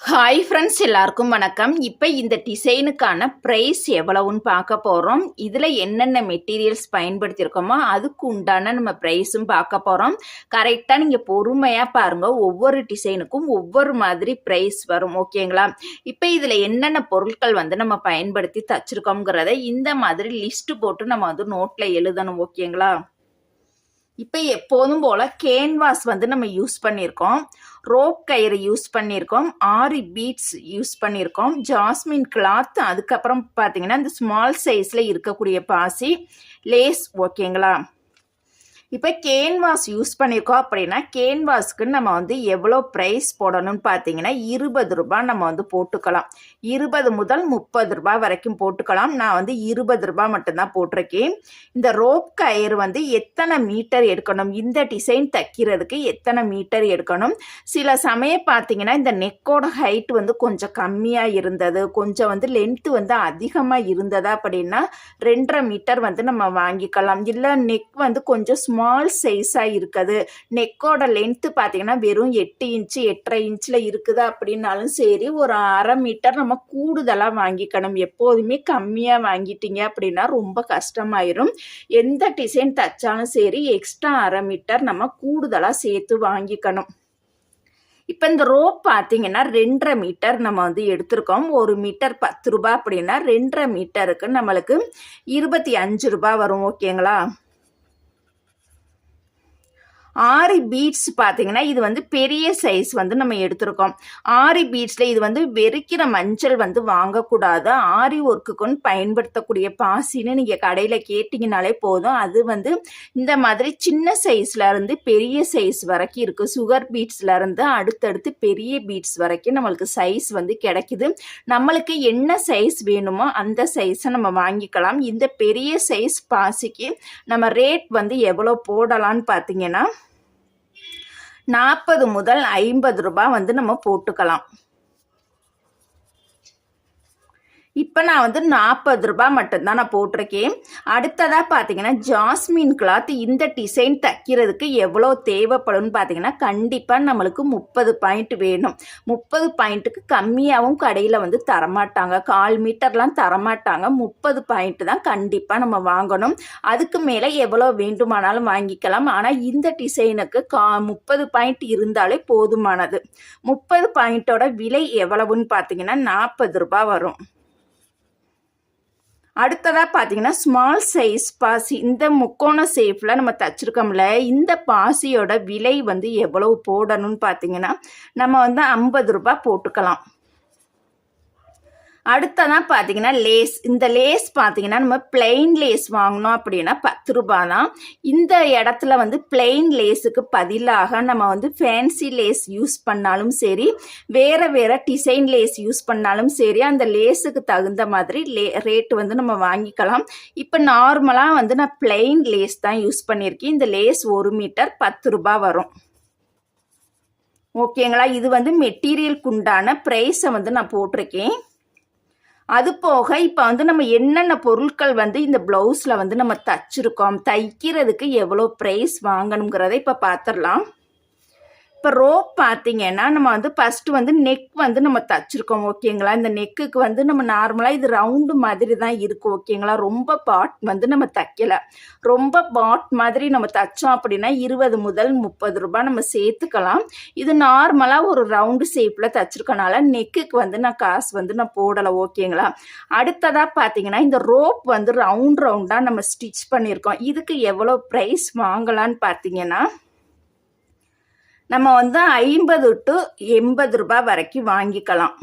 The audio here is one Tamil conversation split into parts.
ஹாய் ஃப்ரெண்ட்ஸ் எல்லாருக்கும் வணக்கம். இப்போ இந்த டிசைனுக்கான ப்ரைஸ் எவ்வளவுன்னு பார்க்க போகிறோம் இதில் என்னென்ன மெட்டீரியல்ஸ் பயன்படுத்தியிருக்கோமோ அதுக்கு உண்டான நம்ம ப்ரைஸும் பார்க்க போகிறோம் கரெக்டாக நீங்கள் பொறுமையாக பாருங்கள் ஒவ்வொரு டிசைனுக்கும் ஒவ்வொரு மாதிரி ப்ரைஸ் வரும். ஓகேங்களா இப்போ இதில் என்னென்ன பொருட்கள் வந்து நம்ம பயன்படுத்தி தச்சிருக்கோங்கிறத இந்த மாதிரி லிஸ்ட்டு போட்டு நம்ம வந்து நோட்டில் எழுதணும். ஓகேங்களா இப்போ எப்போதும் போல் கேன்வாஸ் வந்து நம்ம யூஸ் பண்ணியிருக்கோம் ரோப் கயிறு யூஸ் பண்ணியிருக்கோம் ஆரி பீட்ஸ் யூஸ் பண்ணியிருக்கோம் ஜாஸ்மின் கிளாத் அதுக்கப்புறம் பார்த்தீங்கன்னா இந்த ஸ்மால் சைஸில் இருக்கக்கூடிய பாசி லேஸ் ஓகேங்களா இப்போ கேன்வாஸ் யூஸ் பண்ணியிருக்கோம் அப்படின்னா கேன்வாஸ்க்கு நம்ம வந்து எவ்வளோ ப்ரைஸ் போடணும்னு பார்த்தீங்கன்னா இருபது ரூபா நம்ம வந்து போட்டுக்கலாம். இருபது முதல் முப்பது ரூபா வரைக்கும் போட்டுக்கலாம். நான் வந்து இருபது ரூபா மட்டும்தான் போட்டிருக்கேன். இந்த ரோப் கயிறு வந்து எத்தனை மீட்டர் எடுக்கணும்? இந்த டிசைன் தைக்கிறதுக்கு எத்தனை மீட்டர் எடுக்கணும்? சில சமயம் பார்த்தீங்கன்னா இந்த நெக்கோட ஹைட் வந்து கொஞ்சம் கம்மியாக இருந்தது. கொஞ்சம் வந்து லென்த்து வந்து அதிகமாக இருந்ததா அப்படின்னா ரெண்டரை மீட்டர் வந்து நம்ம வாங்கிக்கலாம். இல்லை நெக் வந்து கொஞ்சம் ஸ்மால் ஸ்மால் சைஸாக இருக்குது. நெக்கோட லென்த்து பார்த்தீங்கன்னா வெறும் எட்டு இன்ச்சு எட்டரை இன்ச்சில் இருக்குது அப்படின்னாலும் சரி ஒரு அரை மீட்டர் நம்ம கூடுதலாக வாங்கிக்கணும். எப்போதுமே கம்மியாக வாங்கிட்டீங்க அப்படின்னா ரொம்ப கஷ்டமாயிரும். எந்த டிசைன் தைச்சாலும் சரி எக்ஸ்ட்ரா அரை மீட்டர் நம்ம கூடுதலாக சேர்த்து வாங்கிக்கணும். இப்போ இந்த ரோப் பார்த்தீங்கன்னா ரெண்டரை மீட்டர் நம்ம வந்து எடுத்திருக்கோம். ஒரு மீட்டர் பத்து ரூபா அப்படின்னா ரெண்டரை மீட்டருக்கு நம்மளுக்கு இருபத்தி அஞ்சு ரூபா வரும் ஓகேங்களா ஆரி பீட்ஸ் பார்த்தீங்கன்னா இது வந்து பெரிய சைஸ் வந்து நம்ம எடுத்திருக்கோம். ஆரி பீட்ஸில் இது வந்து வெறிக்கிற மஞ்சள் வந்து வாங்கக்கூடாது. ஆரி ஒர்க்குக்குன்னு பயன்படுத்தக்கூடிய பாசின்னு நீங்கள் கடையில் கேட்டிங்கனாலே போதும். அது வந்து இந்த மாதிரி சின்ன சைஸ்லேருந்து பெரிய சைஸ் வரைக்கும் இருக்குது சுகர் பீட்ஸ்லேருந்து அடுத்தடுத்து பெரிய பீட்ஸ் வரைக்கும் நம்மளுக்கு சைஸ் வந்து கிடைக்குது. நம்மளுக்கு என்ன சைஸ் வேணுமோ அந்த சைஸை நம்ம வாங்கிக்கலாம். இந்த பெரிய சைஸ் பாசிக்கு நம்ம ரேட் வந்து எவ்வளோ போடலான்னு பார்த்தீங்கன்னா நாற்பது முதல் ஐம்பது ரூபாய் வந்து நம்ம போட்டுக்கலாம். இப்போ நான் வந்து நாற்பது ரூபாய் மட்டும்தான் நான் போட்டிருக்கேன். அடுத்ததாக பார்த்தீங்கன்னா ஜாஸ்மின் கிளாத் இந்த டிசைன் தைக்கிறதுக்கு எவ்வளோ தேவைப்படும்னு பார்த்தீங்கன்னா கண்டிப்பாக நம்மளுக்கு முப்பது பாயிண்ட் வேணும். முப்பது பாயிண்ட்டுக்கு கம்மியாகவும் கடையில் வந்து தரமாட்டாங்க. கால் மீட்டர்லாம் தரமாட்டாங்க. முப்பது பாயிண்ட் தான் கண்டிப்பாக நம்ம வாங்கணும். அதுக்கு மேலே எவ்வளோ வேண்டுமானாலும் வாங்கிக்கலாம். ஆனால் இந்த டிசைனுக்கு கா முப்பது பாயிண்ட் இருந்தாலே போதுமானது. முப்பது பாயிண்ட்டோட விலை எவ்வளவுன்னு பார்த்தீங்கன்னா நாற்பது ரூபாய் வரும். அடுத்ததாக பார்த்தீங்கன்னா ஸ்மால் சைஸ் பாசி. இந்த முக்கோண சேஃபில் நம்ம தச்சுருக்கோம்ல இந்த பாசியோட விலை வந்து எவ்வளவு போடணும்னு பார்த்தீங்கன்னா நம்ம வந்து ஐம்பது ரூபாய் போட்டுக்கலாம். அடுத்ததான் பார்த்தீங்கன்னா லேஸ். இந்த லேஸ் பார்த்தீங்கன்னா நம்ம பிளெயின் லேஸ் வாங்கினோம் அப்படின்னா பத்து ரூபா தான் இந்த இடத்துல வந்து பிளெயின் லேஸுக்கு பதிலாக நம்ம வந்து ஃபேன்சி லேஸ் யூஸ் பண்ணாலும் சரி வேறு வேறு டிசைன் லேஸ் யூஸ் பண்ணாலும் சரி அந்த லேஸுக்கு தகுந்த மாதிரி லே ரேட் வந்து நம்ம வாங்கிக்கலாம். இப்போ நார்மலாக வந்து நான் பிளெயின் லேஸ் தான் யூஸ் பண்ணியிருக்கேன் இந்த லேஸ் ஒரு மீட்டர் பத்து ரூபா வரும். ஓகேங்களா? இது வந்து மெட்டீரியலுக்கு உண்டான ப்ரைஸை வந்து நான் போட்டிருக்கேன். அது போக இப்போ வந்து நம்ம என்னென்ன பொருட்கள் வந்து இந்த ப்ளவுஸில் வந்து நம்ம தச்சிருக்கோம் தைக்கிறதுக்கு எவ்வளோ ப்ரைஸ் வாங்கணுங்கிறத இப்போ பார்த்துடலாம் இப்போ ரோப் பார்த்தீங்கன்னா நம்ம வந்து ஃபஸ்ட்டு வந்து நெக் வந்து நம்ம தச்சுருக்கோம் ஓகேங்களா இந்த நெக்குக்கு வந்து நம்ம நார்மலாக இது ரவுண்டு மாதிரி தான் இருக்கும் ஓகேங்களா ரொம்ப பாட் வந்து நம்ம தைக்கலை. ரொம்ப பாட் மாதிரி நம்ம தைச்சோம் அப்படின்னா இருபது முதல் முப்பது ரூபாய் நம்ம சேர்த்துக்கலாம். இது நார்மலாக ஒரு ரவுண்டு ஷேப்பில் தைச்சிருக்கனால நெக்குக்கு வந்து நான் காசு வந்து நான் போடலை ஓகேங்களா அடுத்ததாக பார்த்தீங்கன்னா இந்த ரோப் வந்து ரவுண்ட் ரவுண்டாக நம்ம ஸ்டிச் பண்ணியிருக்கோம். இதுக்கு எவ்வளோ ப்ரைஸ் வாங்கலான்னு பார்த்தீங்கன்னா நம்ம வந்து ஐம்பது டு எண்பது ரூபாய் வரைக்கும் வாங்கிக்கலாம்.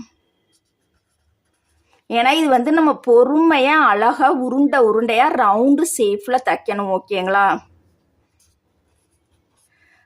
ஏன்னா இது வந்து நம்ம பொறுமையாக அழகாக உருண்டை உருண்டையாக ரவுண்டு சேஃபில் தைக்கணும் ஓகேங்களா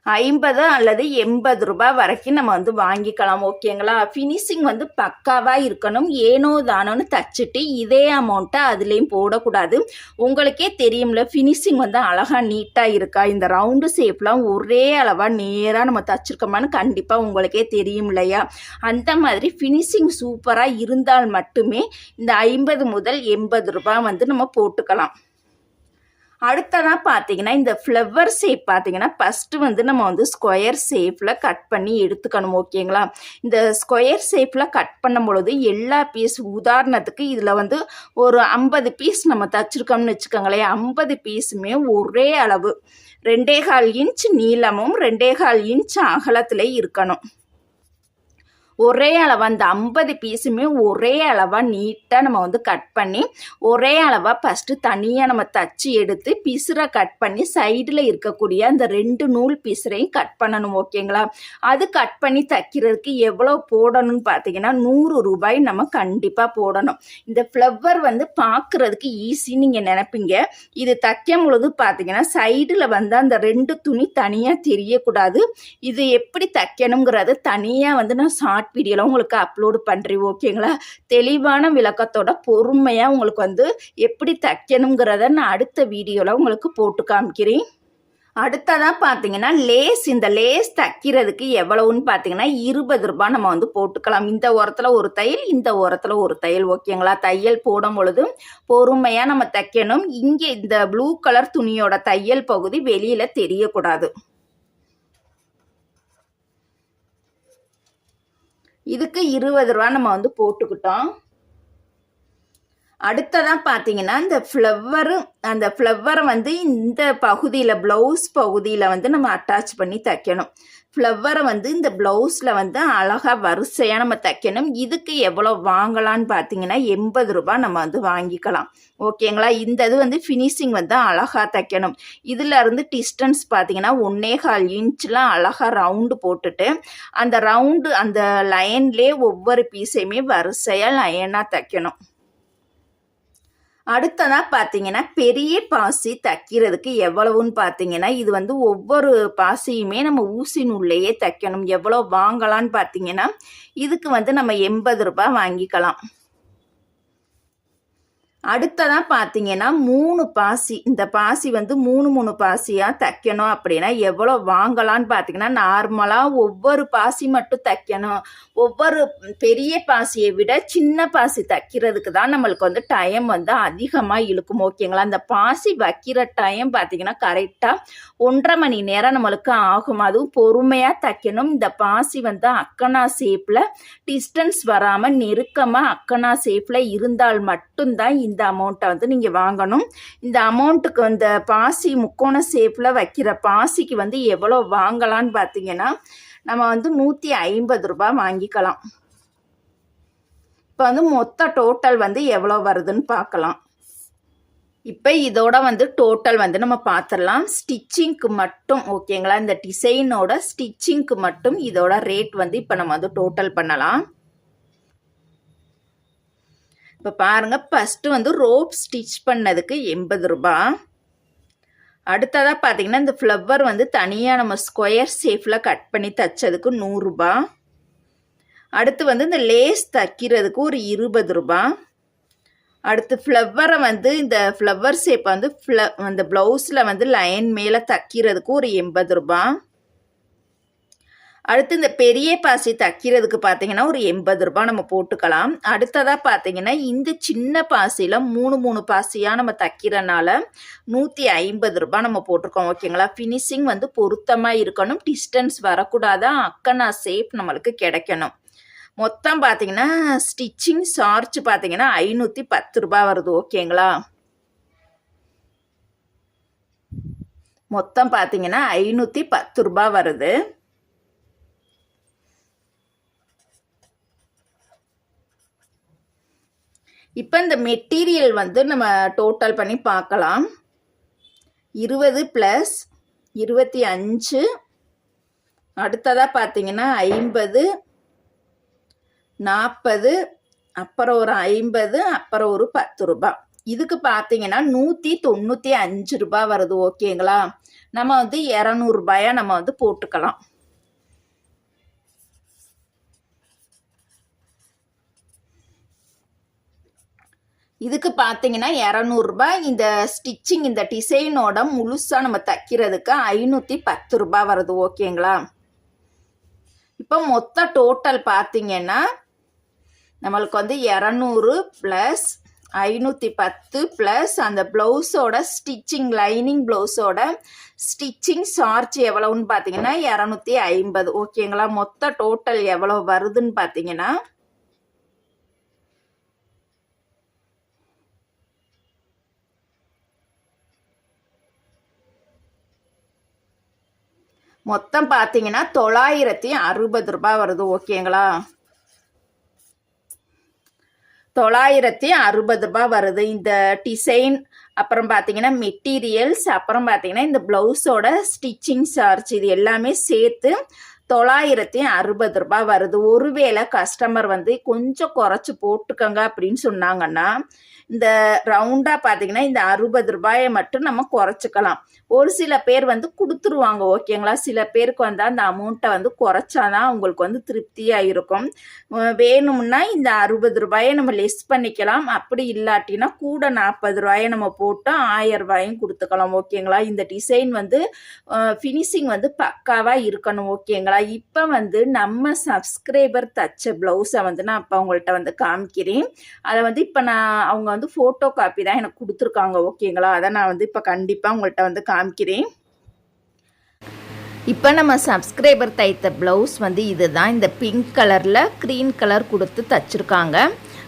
ஐம்பது அல்லது எண்பது ரூபாய் வரைக்கும் நம்ம வந்து வாங்கிக்கலாம் ஓகேங்களா ஃபினிஷிங் வந்து பக்காவாக இருக்கணும் ஏனோ தானோன்னு தச்சுட்டு இதே அமௌண்ட்டை அதுலேயும் போடக்கூடாது. உங்களுக்கே தெரியும்ல ஃபினிஷிங் வந்து அழகாக நீட்டாக இருக்கா? இந்த ரவுண்டு ஷேப்லாம் ஒரே அளவாக நேராக நம்ம தச்சுருக்கோமான்னு கண்டிப்பாக உங்களுக்கே தெரியும் இல்லையா? அந்த மாதிரி ஃபினிஷிங் சூப்பராக இருந்தால் மட்டுமே இந்த ஐம்பது முதல் எண்பது ரூபாய் வந்து நம்ம போட்டுக்கலாம். அடுத்ததாக பார்த்தீங்கன்னா இந்த ஃப்ளவர் ஷேப் பார்த்தீங்கன்னா ஃபஸ்ட்டு வந்து நம்ம வந்து ஸ்கொயர் ஷேப்பில் கட் பண்ணி எடுத்துக்கணும் ஓகேங்களா? இந்த ஸ்கொயர் ஷேப்பில் கட் பண்ணும் பொழுது எல்லா பீஸ் உதாரணத்துக்கு இதில் வந்து ஒரு ஐம்பது பீஸ் நம்ம தச்சிருக்கோம்னு வச்சுக்கோங்களேன். ஐம்பது பீஸுமே ஒரே அளவு. ரெண்டே கால் இன்ச் நீளமும் ரெண்டே கால் இன்ச் அகலத்தில் இருக்கணும். ஒரே அளவாக அந்த ஐம்பது பீஸுமே ஒரே அளவாக நீட்டாக நம்ம வந்து கட் பண்ணி ஒரே அளவாக ஃபஸ்ட்டு தனியாக நம்ம தச்சு எடுத்து பிசுரை கட் பண்ணி சைடில் இருக்கக்கூடிய அந்த ரெண்டு நூல் பிசுரையும் கட் பண்ணணும் ஓகேங்களா? அது கட் பண்ணி தைக்கிறதுக்கு எவ்வளோ போடணும்னு பார்த்தீங்கன்னா நூறு ரூபாய் நம்ம கண்டிப்பாக போடணும். இந்த ஃப்ளவர் வந்து பார்க்குறதுக்கு ஈஸி நீங்கள் நினைப்பீங்க. இது தைக்கும் பொழுது பார்த்தீங்கன்னா சைடில் வந்து அந்த ரெண்டு துணி தனியாக தெரியக்கூடாது. இது எப்படி தைக்கணுங்கிறது தனியாக வந்து நான் ஷார்ட் வீடியோவில் உங்களுக்கு அப்லோடு பண்ணுறேன் ஓகேங்களா தெளிவான விளக்கத்தோட பொறுமையாக உங்களுக்கு வந்து எப்படி தைக்கணுங்கிறத நான் அடுத்த வீடியோவில் உங்களுக்கு போட்டு காமிக்கிறேன். அடுத்ததாக பார்த்தீங்கன்னா லேஸ் இந்த லேஸ் தைக்கிறதுக்கு எவ்வளவுன்னு பார்த்தீங்கன்னா இருபது ரூபாய் நம்ம வந்து போட்டுக்கலாம். இந்த உரத்தில் ஒரு தையல் இந்த உரத்தில் ஒரு தையல் ஓகேங்களா தையல் போடும் பொழுது பொறுமையாக நம்ம தைக்கணும். இங்கே இந்த ப்ளூ கலர் துணியோட தையல் பகுதி வெளியில் தெரியக்கூடாது. இதுக்கு இருபது ரூபா நம்ம வந்து போட்டுக்கிட்டோம். அடுத்ததாக பார்த்தீங்கன்னா இந்த ஃப்ளவரும் அந்த ஃப்ளவரை வந்து இந்த பகுதியில் ப்ளவுஸ் பகுதியில் வந்து நம்ம அட்டாச் பண்ணி தைக்கணும். ஃப்ளவரை வந்து இந்த ப்ளவுஸில் வந்து அழகாக வரிசையாக நம்ம தைக்கணும். இதுக்கு எவ்வளோ வாங்கலான்னு பார்த்தீங்கன்னா எண்பது ரூபாய் நம்ம வந்து வாங்கிக்கலாம். ஓகேங்களா? இந்த இது வந்து ஃபினிஷிங் வந்து அழகாக தைக்கணும். இதில் இருந்து டிஸ்டன்ஸ் பார்த்தீங்கன்னா ஒன்னே கால் இன்ச்லாம் அழகாக ரவுண்டு போட்டுட்டு அந்த ரவுண்டு அந்த லைன்லேயே ஒவ்வொரு பீஸையுமே வரிசையாக லைனாக தைக்கணும். அடுத்ததாக பார்த்தீங்கன்னா பெரிய பாசி தைக்கிறதுக்கு எவ்வளவுன்னு பார்த்தீங்கன்னா இது வந்து ஒவ்வொரு பாசியுமே நம்ம ஊசின் உள்ளேயே தைக்கணும். எவ்வளோ வாங்கலான்னு பார்த்தீங்கன்னா இதுக்கு வந்து நம்ம எண்பது ரூபாய் வாங்கிக்கலாம். அடுத்ததாக பார்த்தீங்கன்னா மூணு பாசி. இந்த பாசி வந்து மூணு மூணு பாசியாக தைக்கணும் அப்படின்னா எவ்வளோ வாங்கலான்னு பார்த்தீங்கன்னா நார்மலாக ஒவ்வொரு பாசி மட்டும் தைக்கணும். ஒவ்வொரு பெரிய பாசியை விட சின்ன பாசி தைக்கிறதுக்கு தான் நம்மளுக்கு வந்து டைம் வந்து அதிகமாக இழுக்கும் ஓகேங்களா? அந்த பாசி வைக்கிற டைம் பார்த்தீங்கன்னா கரெக்டாக ஒன்றரை மணி நேரம் நம்மளுக்கு ஆகும். அதுவும் பொறுமையாக தைக்கணும். இந்த பாசி வந்து அக்கனா ஷேப்பில் டிஸ்டன்ஸ் வராமல் நெருக்கமாக அக்கனா ஷேப்பில் இருந்தால் மட்டும்தான் இந்த அமௌண்ட்டை வந்து நீங்கள் வாங்கணும். இந்த அமௌண்ட்டுக்கு அந்த பாசி முக்கோண ஷேப்பில் வைக்கிற பாசிக்கு வந்து எவ்வளோ வாங்கலான்னு பார்த்தீங்கன்னா நம்ம வந்து நூற்றி ஐம்பது ரூபா வாங்கிக்கலாம். இப்போ வந்து மொத்த டோட்டல் வந்து எவ்வளோ வருதுன்னு பார்க்கலாம் இப்போ இதோட வந்து டோட்டல் வந்து நம்ம பார்த்துடலாம் ஸ்டிச்சிங்க்கு மட்டும் ஓகேங்களா இந்த டிசைனோட ஸ்டிச்சிங்க்கு மட்டும் இதோட ரேட் வந்து இப்போ நம்ம வந்து டோட்டல் பண்ணலாம். இப்போ பாருங்கள் ஃபஸ்ட்டு வந்து ரோப் ஸ்டிச் பண்ணதுக்கு எண்பது ரூபா. அடுத்ததாக பார்த்தீங்கன்னா இந்த ஃப்ளவர் வந்து தனியாக நம்ம ஸ்கொயர் ஷேஃபில் கட் பண்ணி தைச்சதுக்கு நூறுரூபா அடுத்து வந்து இந்த லேஸ் தைக்கிறதுக்கு ஒரு இருபது ரூபா. அடுத்து ஃப்ளவரை வந்து இந்த ஃப்ளவர் ஷேப் வந்து ஃப்ள அந்த ப்ளவுஸில் வந்து லைன் மேலே தைக்கிறதுக்கு ஒரு எண்பது ரூபா. அடுத்து இந்த பெரிய பாசி தைக்கிறதுக்கு பார்த்தீங்கன்னா ஒரு எண்பது ரூபாய் நம்ம போட்டுக்கலாம். அடுத்ததாக பார்த்தீங்கன்னா இந்த சின்ன பாசியில் மூணு மூணு பாசியாக நம்ம தைக்கிறனால நூற்றி ஐம்பது ரூபாய் நம்ம போட்டிருக்கோம் ஓகேங்களா ஃபினிஷிங் வந்து பொருத்தமாக இருக்கணும். டிஸ்டன்ஸ் வரக்கூடாது? அக்கனா சேப் நம்மளுக்கு கிடைக்கணும். மொத்தம் பார்த்தீங்கன்னா ஸ்டிச்சிங் சார்ஜ் பார்த்தீங்கன்னா ஐநூற்றி பத்து ரூபாய் வருது ஓகேங்களா மொத்தம் பார்த்தீங்கன்னா ஐநூற்றி பத்து ரூபாய் வருது. இப்போ இந்த மெட்டீரியல் வந்து நம்ம டோட்டல் பண்ணி பார்க்கலாம். இருபது ப்ளஸ் இருபத்தி அஞ்சு. அடுத்ததாக பார்த்தீங்கன்னா ஐம்பது நாற்பது அப்புறம் ஒரு ஐம்பது அப்புறம் ஒரு பத்து ரூபா இதுக்கு பார்த்தீங்கன்னா நூற்றி தொண்ணூற்றி அஞ்சு ரூபா வருது ஓகேங்களா நம்ம வந்து இரநூறுபாயாக நம்ம வந்து போட்டுக்கலாம். இதுக்கு பார்த்தீங்கன்னா இரநூறுபா. இந்த ஸ்டிச்சிங் இந்த டிசைனோட முழுசாக நம்ம தைக்கிறதுக்கு ஐநூற்றி பத்து ரூபா வருது ஓகேங்களா இப்போ மொத்த டோட்டல் பார்த்தீங்கன்னா நம்மளுக்கு வந்து இரநூறு ப்ளஸ் ஐநூற்றி பத்து ப்ளஸ் அந்த ப்ளவுஸோட ஸ்டிச்சிங் லைனிங் ப்ளவுஸோட ஸ்டிச்சிங் சார்ஜ் எவ்வளவுன்னு பார்த்தீங்கன்னா இரநூத்தி ஐம்பது ஓகேங்களா மொத்த டோட்டல் எவ்வளோ வருதுன்னு பார்த்தீங்கன்னா மொத்தம் பார்த்தீங்கன்னா தொள்ளாயிரத்தி அறுபது ரூபாய் வருது ஓகேங்களா தொள்ளாயிரத்தி அறுபது ரூபாய் வருது. இந்த டிசைன் அப்புறம் பார்த்தீங்கன்னா மெட்டீரியல்ஸ் அப்புறம் பார்த்தீங்கன்னா இந்த ப்ளவுஸோட ஸ்டிச்சிங் சார்ஜ் இது எல்லாமே சேர்த்து தொள்ளாயிரத்தி அறுபது ரூபாய் வருது. ஒருவேளை கஸ்டமர் வந்து கொஞ்சம் குறைச்சி போட்டுக்கோங்க அப்படின்னு சொன்னாங்கன்னா இந்த ரவுண்டாக பார்த்தீங்கன்னா இந்த அறுபது ரூபாயை மட்டும் நம்ம குறைச்சிக்கலாம். ஒரு சில பேர் வந்து கொடுத்துருவாங்க ஓகேங்களா சில பேருக்கு வந்து அந்த அமௌண்ட்டை வந்து குறைச்சாதான் அவங்களுக்கு வந்து திருப்தியாக இருக்கும். வேணும்னா இந்த அறுபது ரூபாயை நம்ம லெஸ் பண்ணிக்கலாம். அப்படி இல்லாட்டினா கூட நாற்பது ரூபாயை நம்ம போட்டு ஆயிரம் ரூபாயும் கொடுத்துக்கலாம் ஓகேங்களா இந்த டிசைன் வந்து ஃபினிஷிங் வந்து பக்காவாக இருக்கணும் ஓகேங்களா இப்போ வந்து நம்ம சப்ஸ்கிரைபர் தச்ச ப்ளவுஸை வந்து நான் இப்போ அவங்கள்ட்ட வந்து காமிக்கிறேன். அதை வந்து இப்போ நான் அவங்க வந்து ஃபோட்டோ காப்பி தான் எனக்கு கொடுத்துருக்காங்க ஓகேங்களா? அதை நான் வந்து இப்போ கண்டிப்பாக உங்கள்கிட்ட வந்து காமிக்கிறேன். இப்போ நம்ம சப்ஸ்கிரைபர் தைத்த ப்ளவுஸ் வந்து இதுதான். இந்த பிங்க் கலரில் க்ரீன் கலர் கொடுத்து தச்சுருக்காங்க.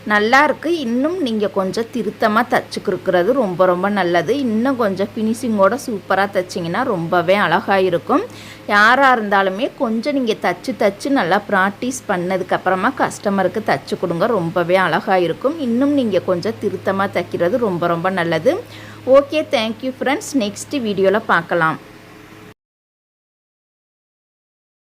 நல்லாயிருக்கு. இன்னும் நீங்கள் கொஞ்சம் திருத்தமாக தச்சு கொடுக்குறது ரொம்ப ரொம்ப நல்லது. இன்னும் கொஞ்சம் ஃபினிஷிங்கோட சூப்பராக தைச்சிங்கன்னா ரொம்பவே அழகாக இருக்கும் யாராக இருந்தாலுமே கொஞ்சம் நீங்கள் தச்சு தச்சு நல்லா ப்ராக்டிஸ் பண்ணதுக்கப்புறமா கஸ்டமருக்கு தச்சு கொடுங்க. ரொம்பவே அழகாக இருக்கும் இன்னும் நீங்கள் கொஞ்சம் திருத்தமாக தைக்கிறது ரொம்ப ரொம்ப நல்லது. ஓகே தேங்க்யூ ஃப்ரெண்ட்ஸ் நெக்ஸ்ட் வீடியோவில் பார்க்கலாம்.